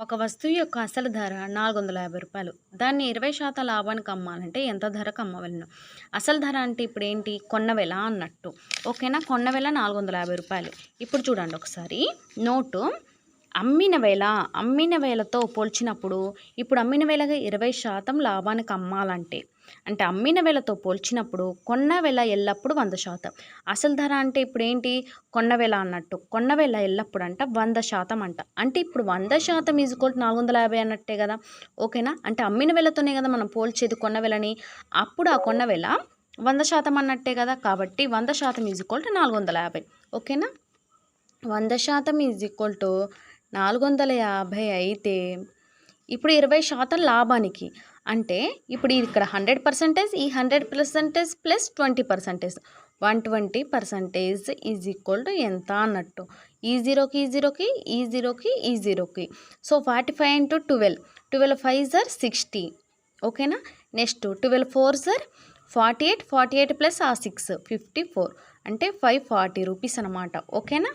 ఒక వస్తువు యొక్క అసలు ధర నాలుగు వందల యాభై రూపాయలు. దాన్ని ఇరవై శాతం లాభానికి అమ్మాలంటే ఎంత ధరకు అమ్మవలను? అసలు ధర అంటే ఇప్పుడు ఏంటి? కొన్న అన్నట్టు. ఓకేనా? కొన్న నాలుగు వందల యాభై రూపాయలు. ఇప్పుడు చూడండి ఒకసారి. నోటు అమ్మిన వేళ అమ్మిన వేలతో పోల్చినప్పుడు ఇప్పుడు అమ్మిన వేలగా ఇరవై శాతం లాభానికి అమ్మాలంటే అంటే అమ్మిన వేలతో పోల్చినప్పుడు కొన్న వేల ఎల్లప్పుడు వంద శాతం. అసలు ధర అంటే ఇప్పుడు ఏంటి? కొన్న వేల అన్నట్టు. కొన్న వేల ఎల్లప్పుడు అంట వంద శాతం అంట. అంటే ఇప్పుడు వంద శాతం ఈజ్కోల్ నాలుగు వందల యాభై అన్నట్టే కదా. ఓకేనా? అంటే అమ్మిన వేలతోనే కదా మనం పోల్చేది కొన్న వేలని అప్పుడు ఆ కొన్న వేల వంద శాతం అన్నట్టే కదా. కాబట్టి వంద శాతం ఈజ్ నాలుగు వందల యాభై. ఓకేనా? వంద శాతం ఈజ్ ఈక్వల్ టు నాలుగు వందల యాభై అయితే ఇప్పుడు ఇరవై శాతం లాభానికి. అంటే ఇప్పుడు ఇక్కడ హండ్రెడ్ పర్సంటేజ్ ఈ hundred percentage plus twenty percentage. One twenty percentage is equal to ఎంత అన్నట్టు. ఈ జీరోకి ఈ జీరోకి ఈ జీరోకి ఈ జీరోకి. So forty five into twelve. Twelve five sir sixty. ఓకేనా? Next twelve four sir forty eight. Forty eight plus uh six. Fifty four. అంటే ఫైవ్ ఫార్టీ రూపీస్ అనమాట ఓకేనా?